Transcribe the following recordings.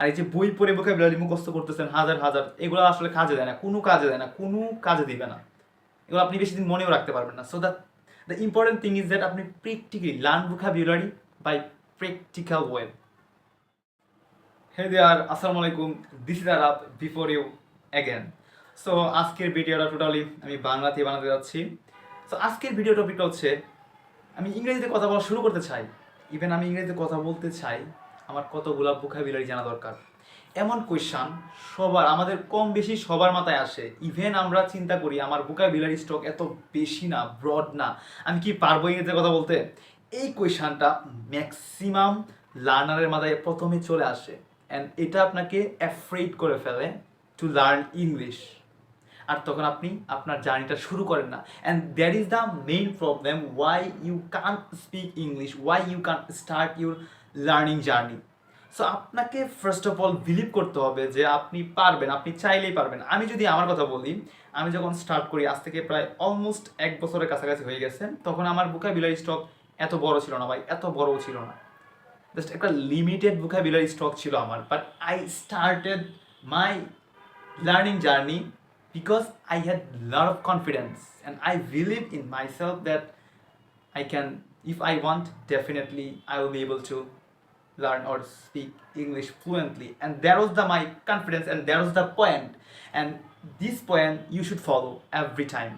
আর এই যে বই পড়ে ভোকাবুলারি মুখস্থ করতেছেন হাজার হাজার, এগুলো আসলে কাজে দেয় না, কোনো কাজে দেয় না, কোনো কাজে দিবে না। এগুলো আপনি বেশি দিন মনেও রাখতে পারবেন না। So that the important thing is that আপনি practically learn vocabulary by practical way hey there আসসালামু আলাইকুম। This is Arab before you again so আজকের ভিডিওটা টোটালি আমি বাংলাতে বানাতে যাচ্ছি। সো আজকের ভিডিও টপিকটা হচ্ছে, আমি ইংরেজিতে কথা বলা শুরু করতে চাই। ইভেন আমি ইংরেজিতে কথা বলতে চাই আমার কতগুলা ভোকাবুলারি জানা দরকার। এমন কোয়েশ্চান সবার, আমাদের কম বেশি সবার মাথায় আসে। ইভেন আমরা চিন্তা করি, আমার ভোকাবুলারি স্টক এত বেশি না ব্রড না। আমি কি পারব ইংরেজিতে কথা বলতে? এই কোয়েশ্চানটা ম্যাক্সিমাম লার্নারের মাথায় প্রথমে চলে আসে। অ্যান্ড এটা আপনাকে অ্যাফ্রেড করে ফেলে টু লার্ন ইংলিশ আর তখন আপনি আপনার জার্নিটা শুরু করেন না। And that is the main problem why you can speak English why you can start your learning journey so আপনাকে ফার্স্ট অফ অল বিলিভ করতে হবে যে আপনি পারবেন, আপনি চাইলেই পারবেন। আমি যদি আমার কথা বলি, আমি যখন স্টার্ট করি, আজ থেকে প্রায় অলমোস্ট এক বছরের কাছাকাছি হয়ে গেছে, তখন আমার বুকাবিলারি স্টক এত বড় ছিল না ভাই, এত বড়ও ছিল না। জাস্ট একটা লিমিটেড ভোকাবুলারি স্টক ছিল আমার but I started my learning journey because I had lot of confidence and I believe in myself that I can if I want definitely I will be able to learn or speak English fluently. And that was the my confidence, and that was the point. And this point you should follow every time.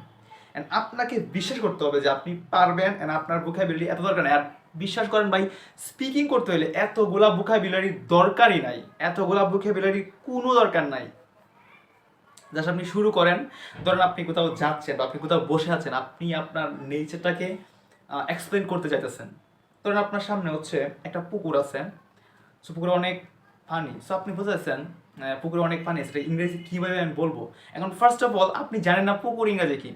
And আপনাকে বিশ্বাস করতে হবে যে আপনি পারবেন and আপনার vocabulary এত দরকার নাই আর বিশ্বাস করেন ভাই স্পিকিং করতে হলে এতগুলা ভোকাবুলারি দরকারই নাই এতগুলা ভোকাবুলারি কোনো দরকার নাই জাস্ট আপনি শুরু করেন ধরেন আপনি কোথাও যাচ্ছেন বা আপনি কোথাও বসে আছেন আপনি আপনার নেচারটাকে এক্সপ্লেন করতে চাইতেছেন ধরেন আপনার সামনে হচ্ছে একটা পুকুর আছে। সো পুকুরে অনেক পানি। সো আপনি বুঝেছেন পুকুরে অনেক পানি এটা ইংরেজি কীভাবে আমি বলব? এখন ফার্স্ট অফ অল আপনি জানেন না পুকুর ইংরেজি কি?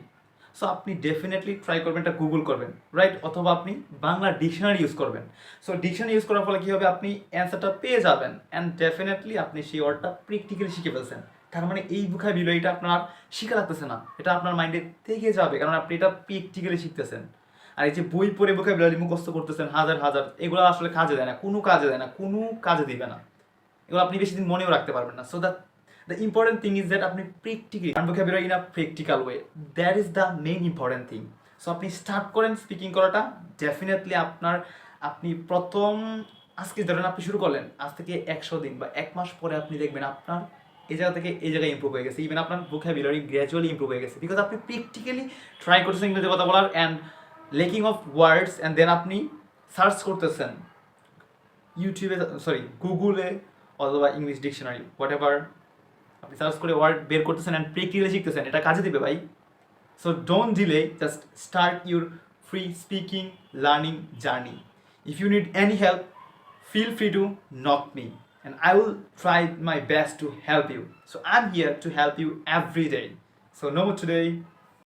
সো আপনি ডেফিনেটলি ট্রাই করবেন, এটা গুগল করবেন রাইট অথবা আপনি বাংলা ডিকশনারি ইউজ করবেন। সো ডিকশনারি ইউজ করার ফলে কী হবে? আপনি অ্যান্সারটা পেয়ে যাবেন অ্যান্ড ডেফিনেটলি আপনি সেই ওয়ার্ডটা প্র্যাকটিক্যালি শিখে ফেলছেন। তার মানে এই ভোকাবুলারিটা আপনার শিখা লাগতেছে না। এটা আপনার মাইন্ডে থেকে যাবে, কারণ আপনি এটা প্র্যাকটিক্যালি শিখতেছেন। আর এই যে বই পড়ে ভোকাবুলারি মুখস্থ করতেছেন হাজার হাজার, এগুলো আসলে কাজে দেয় না, কোনো কাজে দেয় না, কোনো কাজে দিবে না। এগুলো আপনি বেশি দিন মনেও রাখতে পারবেন না। So that the important thing is that আপনি practically vocabulary in a practical way that is the main important thing so আপনি স্টার্ট করেন স্পিকিং করাটা ডেফিনেটলি আপনার, আপনি প্রথম, আজকে ধরেন আপনি শুরু করলেন, আজ থেকে একশো দিন বা এক মাস পরে আপনি দেখবেন আপনার এই জায়গা থেকে এই জায়গায় ইম্প্রুভ হয়ে গেছে। ইভেন আপনার ভোকাবুলারি গ্র্যাজুয়ালি ইম্প্রুভ হয়ে গেছে। বিকজ আপনি প্র্যাকটিক্যালি ট্রাই করতেছেন ইংরেজি কথা বলার and lacking of words and then আপনি সার্চ করতেছেন ইউটিউবে সরি গুগলে অথবা ইংলিশ ডিকশনারি হোয়াট এভার আপনি সার্চ করে ওয়ার্ড বের করতেছেন অ্যান্ড প্র্যাকটিক্যালি শিখতেছেন এটা কাজে দিবে ভাই so don't delay just start your free speaking learning journey if you need any help feel free to knock me and I will try my best to help you. So, I'm here to help you every day. So, no more today.